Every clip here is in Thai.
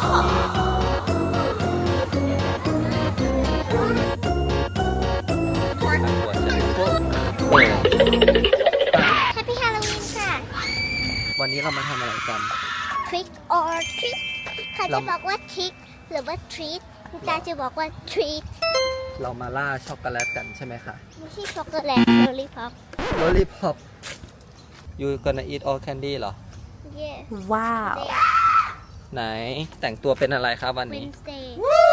เออ Happy Halloween ค่ะ วันนี้เรามาทำอะไรกัน Trick or treat เขาจะบอกว่า trick หรือว่า treat คุณตาจะบอกว่า treat เรามาล่าช็อกโกแลตกันใช่ไหมคะไม่ใช่ช็อกโกแลตโลลิพอปโ o ลิพอป you gonna eat all candy เหรอ yeah ว้าว ไหนแต่งตัวเป็นอะไรครับวันนี้ Wednesday ว้า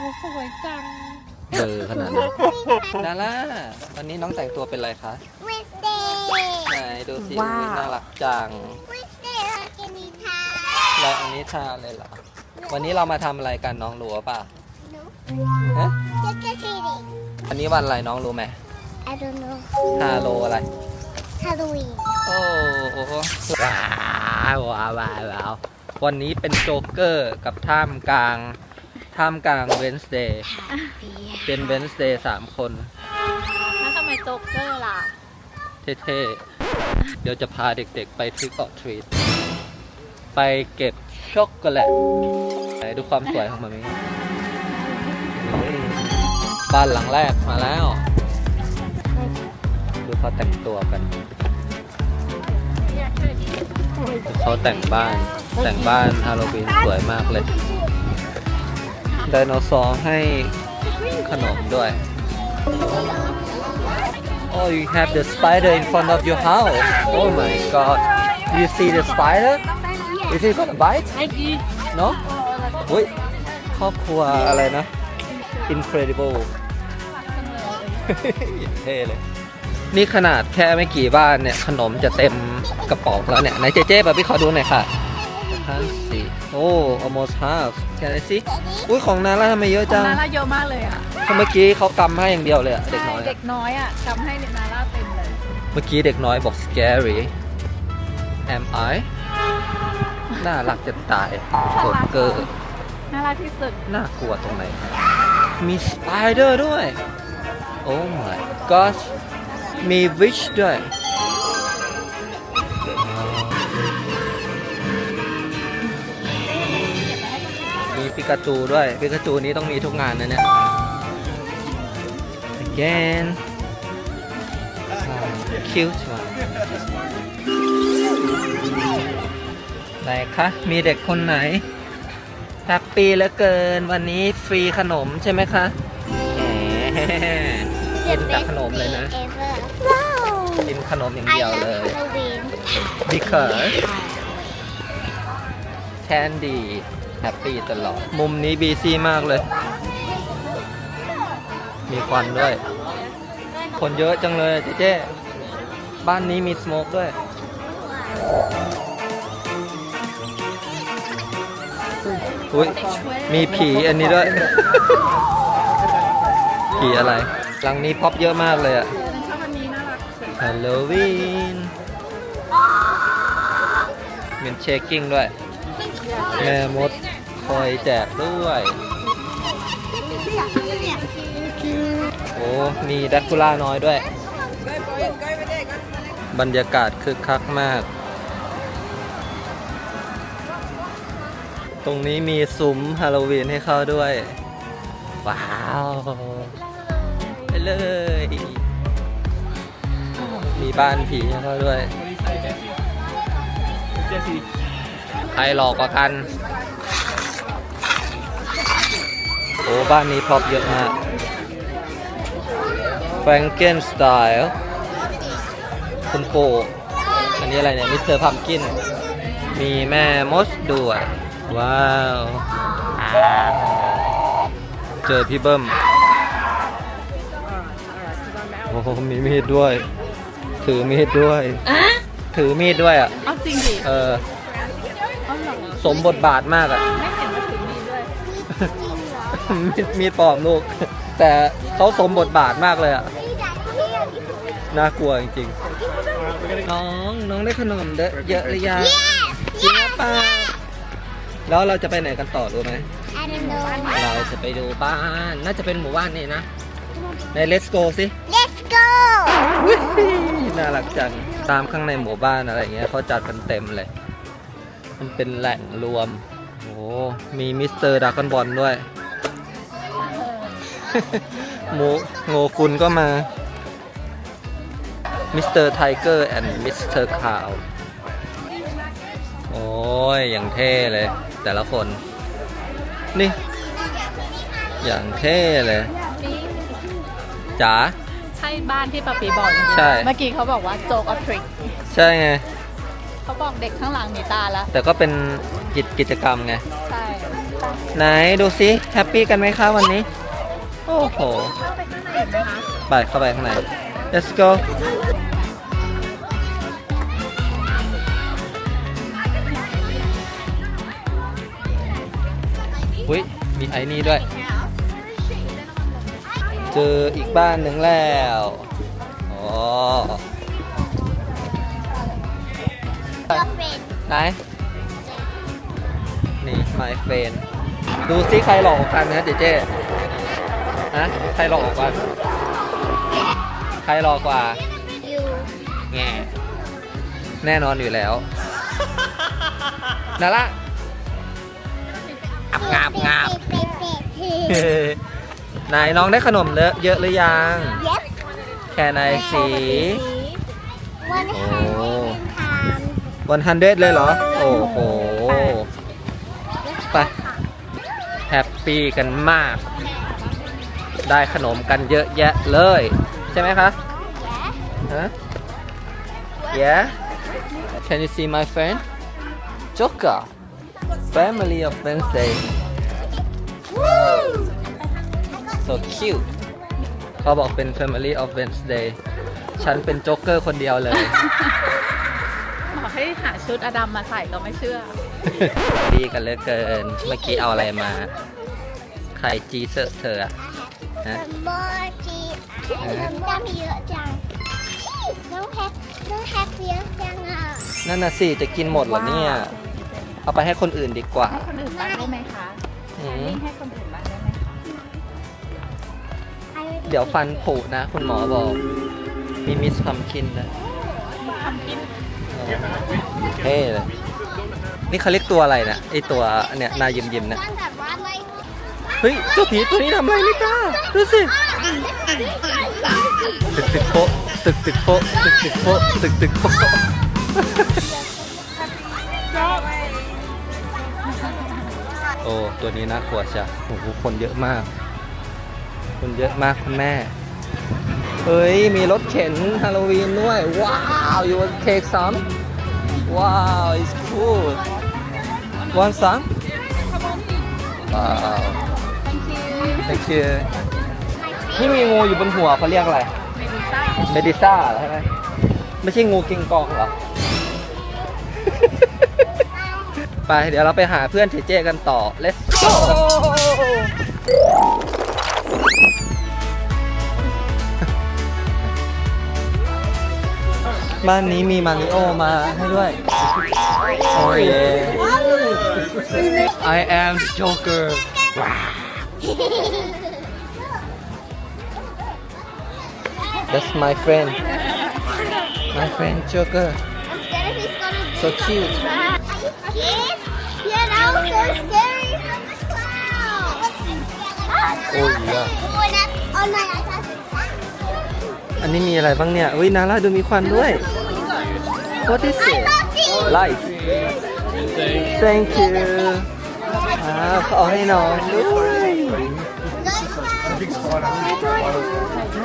วสวยจังเบอร์ขนาดนั้นดาร่าวันนี้น้องแต่งตัวเป็นอะไรคะ Wednesday ไหนดูสิว้าวอุ๊ยน่ารักจัง Wednesday เราจะนิทานแล้วอันนี้ทาเลยเหรอ วันนี้เรามาทำอะไรกันน้องรู้ป่ะหนูฮะจะกระสีดิอันนี้วันอะไรน้องรู้ไหม I don't know ฮาโลอะไร Halloween โอ้โหว้าว ว้าวว้าวว้าววันนี้เป็นโจ๊กเกอร์กับท่ามกลาง ท่ามกลางเวนสเดย์เป็นเวนสเดย์สามคน แล้วทำไมโจ๊กเกอร์ล่ะ เท่ๆ เดี๋ยวจะพาเด็กๆไปทริกออทรีตไปเก็บช็อกโกแลตไหนดูความสวยของมันนี้บ้านหลังแรกมาแล้ว ดูเขาแต่งตัวกัน เขาแต่งบ้าน แต่งบ้านฮาโลวีนสวยมากเลยไดโนเสาร์ให้ขนมด้วย Oh, you have the spider in front of your house. Oh my god. You see the spider? Is it gonna bite? No? อุ้ยครอบครัวอะไรนะ Incredible เท่เลย นี่ขนาดแค่ไม่กี่บ้านเนี่ย ขนมจะเต็มกระป๋องแล้วเนี่ยไหนเจเจ๊แบบพี่ขอดูหน่อยค่ะห้าสี่โอ้ almost half can I see อุ้ยของนาร่าทำไมเยอะของจังนาร่าเยอะมากเลยอะเมื่อกี้เขากำให้อย่างเดียวเลยอะเด็กใช่น้อยอะเด็กน้อยอะทำให้นาร่าเต็มเลย เมื่อกี้เด็กน้อยบอก scary am I น่ารักจะตายโกเกอร์น่ารักที่สุด น่ากลัวตรงไหน มีสไปเดอร์ด้วย Oh my gosh มี witch ด้วยมีปิกาจูด้วยปิกาจูนี้ต้องมีทุกงานนะเนี่ย again cute one ไหนคะ มีเด็กคนไหนแฮปปี้เหลือเกินวันนี้ฟรีขนมใช่ไหมคะแหมกินแต่ขนมเลยนะ ขนมอย่าง I เดียว love เลย Halloween because candy แฮปปี้ตลอด มุมนี้บีซี่มากเลย มีควันด้วย คนเยอะจังเลยเจ๊เจ๊บ้านนี้มีสโมกด้วย อุ้ยมีผีอันนี้ด้วย ผีอะไร หลังนี้พ็อปเยอะมากเลยอะ ฮาโลวีนมีเชคกิ้งด้วย แม่มดคอยแจกด้วย โอ้ มีแดกคูล่าน้อยด้วย บรรยากาศคึกคักมาก ตรงนี้มีซุ้มฮาโลวีนให้เข้าด้วย ว้าว ไปเลย มีบ้านผีให้เข้าด้วย ใครหลอกกว่ากัน โอ้บ้านนี้พร็อพเยอะมาก Franken Style คุณโปอันนี้อะไรเนี่ย มิสเตอร์พัมกิน มีแม่มดด้วย ว้าว เจอพี่เบิ้มโอ้โหมีมีดด้วย ถือมีดด้วยถือมีดด้วยอะ เอาจริงดิเออ เอาเหรอสมบทบาทมากอะ ไม่เห็นว่าถือมีดด้วยมีดมีดปลอมลูก แต่เขาสมบทบาทมากเลยอะ น่ากลัวจริงๆ น้อง น้องได้ขนมเยอะเยอะหรือยังจริงหรือเปล่าแล้วเราจะไปไหนกันต่อรู้ไหม I don't know เราจะไปดูบ้าน น่าจะเป็นหมู่บ้านนี่นะใน let's go สิ let's go อุ๊ยน่ารักจัง ตามข้างในหมู่บ้านอะไรเงี้ยเขาจัดกันเต็มเลย มันเป็นแหล่งรวม โอ้มีมิสเตอร์ดากอนบอลด้วยโมโงกุลก็มา มิสเตอร์ไทเกอร์แอนด์มิสเตอร์คาว โอ้ย อย่างเท่เลย แต่ละคน นี่ อย่างเท่เลยจ๋า ใช่บ้านที่ปะปีบอกจริงๆใช่ เมื่อกี้เขาบอกว่าโจกอทริกใช่ไง เขาบอกเด็กข้างหลังมีตาแล้ว แต่ก็เป็นกิจกิจกรรมไง ใช่ไหนดูซิแฮปปี้กันไหมคะวันนี้ โอ้โหไปเข้าไปข้างใน let's go อุ้ยมีไอ้นี่ด้วย เจออีกบ้านหนึ่งแล้วอ๋อ your friend ไหน นี่ my friend ดูซิใครหลอกกว่ากันนะเจเจฮะใครหลอกกว่ากัน ใครหลอกกว่า you แง่แน่นอนอยู่แล้วนั่นละงับงับ ไหนน้องได้ขนมเลอะเยอะหรือยังเย็บแค่ไหนสีวันให้เป็นทางวันฮันเดเลยเหรอ โอ้โห ไป แฮปปี้กันมาก ได้ขนมกันเยอะแยะเลย ใช่ไหมคะ ฮะ Yeah Can you see my friend Joker Family of Wednesday so cute เขาบอกเป็น Family of Wednesday ฉันเป็นโจ๊กเกอร์คนเดียวเลย บอกให้หาชุดอดัมมาใส่ก็ไม่เชื่อ ดีกันเหลือเกิน เมื่อกี้เอาอะไรมาใครจีเซอร์เธออะฮะโมจิน้ำมีเยอะจังน้องแฮปน้องแฮปเยอะจังอะนั่นน่ะสิ จะกินหมดเหรอเนี่ย เอาไปให้คนอื่นดีกว่า ให้คนอื่นบ้างได้ไหมคะอืมนี่ให้คนอื่นบ้างได้ไหมคะ เดี๋ยวฟันผุนะ คุณหมอบอก มีมิสพัมคินนะทำกินเท่เลยนี่เขาเรียกตัวอะไรนะไอตัวเนี่ยนายยิมยิมๆนะตั้งแต่ว่าไม่เฮ้ยเจ้าผีตัวนี้ทำอะไรไม่กล้าดูสิตึกตึกโป๊ะตึกตึกโป๊ะตึกตึกโป๊ะตึกตึกโป๊ะโอ้ตัวนี้น่ากลัวจ้ะโอ้โหคนเยอะมาก คนเยอะมากคุณแม่ เฮ้ย มีรถเข็นฮาโลวีนด้วย ว้าว you want take some ว้าว it's cool want some ว้าว thank you ที่มีงูอยู่บนหัวเขาเรียกอะไร เมดูซ่าเมดิซ่าเหรอใช่ไหมไม่ใช่งูกิงกองเหรอ ไป เดี๋ยวเราไปหาเพื่อนเจเจกันต่อ let's go บ้านนี้มีมาริโอมาให้ด้วยโอ้ย I am Joker That's my friend My friend Joker scared he's gonna So cute Are you scared? Yeah, that was so scary from the cloud. Oh, yeah. อันนี้มีอะไรบ้างเนี่ยอุ้ยนาร่าดูมีควันด้วย What is I it love you. Light Thank you อ้าวเขาเอาให้น้องด้วย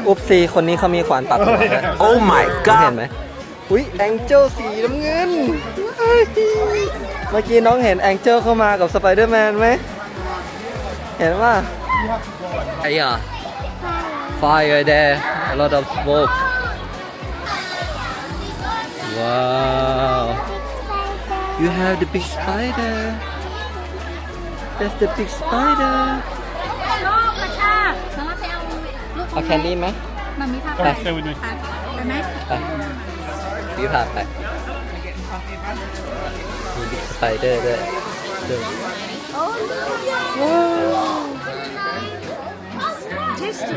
อุปซีคนนี้เขามีขวานตัดหัวด้วย Oh my เห็นไหมอุ้ยแองเจิลสีน้ำเงินเฮ้ยเมื่อกี้น้องเห็นแองเจิลเข้ามากับสไปเดอร์แมนไหม เห็นว่าไอ้อะ fire there a lot of smoke wow you have the big spider that's the big spider น้องกระชากน้องไปเอาลูกเอาแคนดี้ไหมมันมีทางไปไปไปไหมไปพี่พาไปมีบิ๊กสไปเดอร์ด้วยดู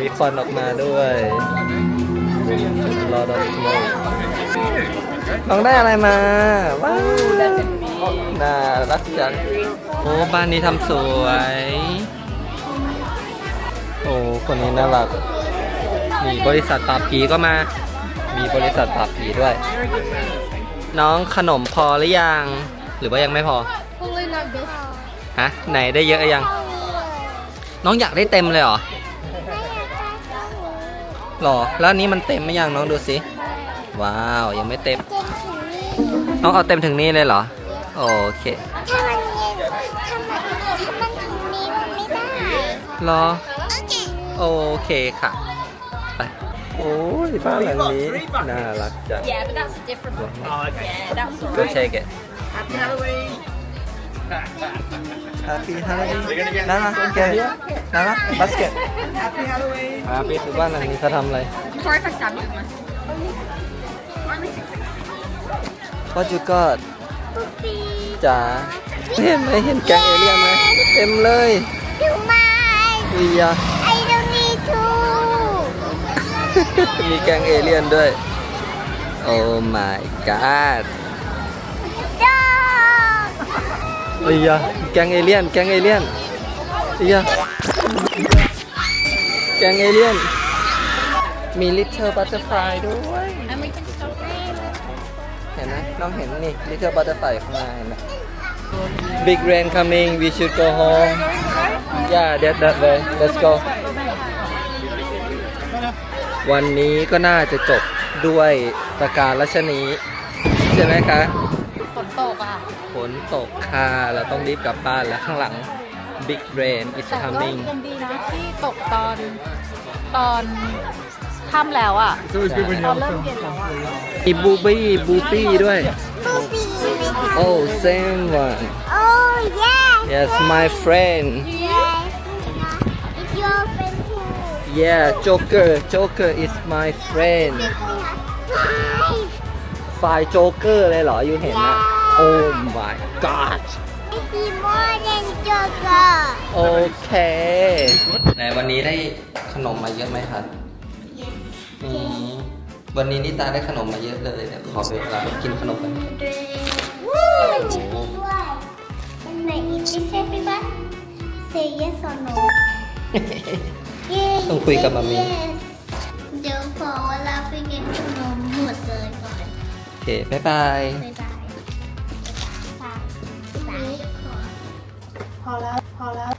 มีควันออกมาด้วยรอดอสโมกน้องได้อะไรมา ว้าวน่ารักจังโอ้บ้านนี้ทำสวย โอ้คนนี้น่ารัก มีบริษัทปราบผีก็มา มีบริษัทปราบผีด้วย น้องขนมพอหรือยัง หรือว่ายังไม่พอ Probably not this. ฮะ ไหนได้เยอะหรือยังเท่านี้เลยน้องอยากได้เต็มเลยเหรอ หรอ แล้วอันนี้มันเต็มไหมยังน้องดูสิ ว้าว ยังไม่เต็ม เต็มถึงนี่น้องเอาเต็มถึงนี่เลยเหรอ โอเคถ้ามันเย็นถ้ามันถ้ามันถึงนี้มันไม่ได้รอ โอเคโอเคค่ะ ไป โอ้ยบ้านหลังนี้น่ารักจัง Yeah, but that's a different one. Yeah, that's all Go right. take it Happy Halloween! Happy Halloween น่ารักโอเคน่ารัก basket Happy Halloween! Happy บ้านหลังนี้เขาทำอะไร Sorry if I stabbed you. man. What you got ปุ๊บปีจ๋าเห็นไหมเห็นแกงเอเลี่ยนไหมเต็มเลยดูมาวิยาไอ้ตรงนี้ทูมีแกงเอเลี่ยนด้วย โอ้ my god ดอกเอ้ยยะแกงเอเลี่ยน แกงเอเลี่ยนเอ้ยยะ แกงเอเลี่ยน มี little butterfly ด้วย And we can stop there. เห็นไหมน้องเห็นนี่ little butterfly ข้างหน้าเห็นไหม big rain coming we should go home yeah that that way let's go วันนี้ก็น่าจะจบด้วยประการรัชนีใช่ไหมคะ ฝนตกอะฝนตกค่ะ เราต้องรีบกลับบ้านแล้วข้างหลัง big rain is แต่ก็ coming ยังดีนะที่ ตกตอนตอนค่ำแล้วอะ It's always good when ต you're อน on เริ่ม film. เย็นแล้วอะมีบูบี้บูปี้ด้วยปูปีไหมคะ oh same one โอ้ yes yes my friend yes it's your friend too yeah Joker Joker is my friend ฝ่ายโจ๊กเกอร์เลยเหรอ อยู่เห็นนะ oh my god I see more than Joker โอเคในวันนี้ได้ขนมมาเยอะไหมครับอืมวันนี้นิตาได้ขนมมาเยอะเลยเดี๋ยวขอเวลาไปกินขนมกันมันจริงด้วยเป็นไหนอีกที่เซฟไปบ้าง say yes or no เย้ต้องคุยกับมัมมี่ yes เดี๋ยวขอเวลาไปกินขนมหมดเลยก่อน โอเค บ๊ายบาย 好了，好了。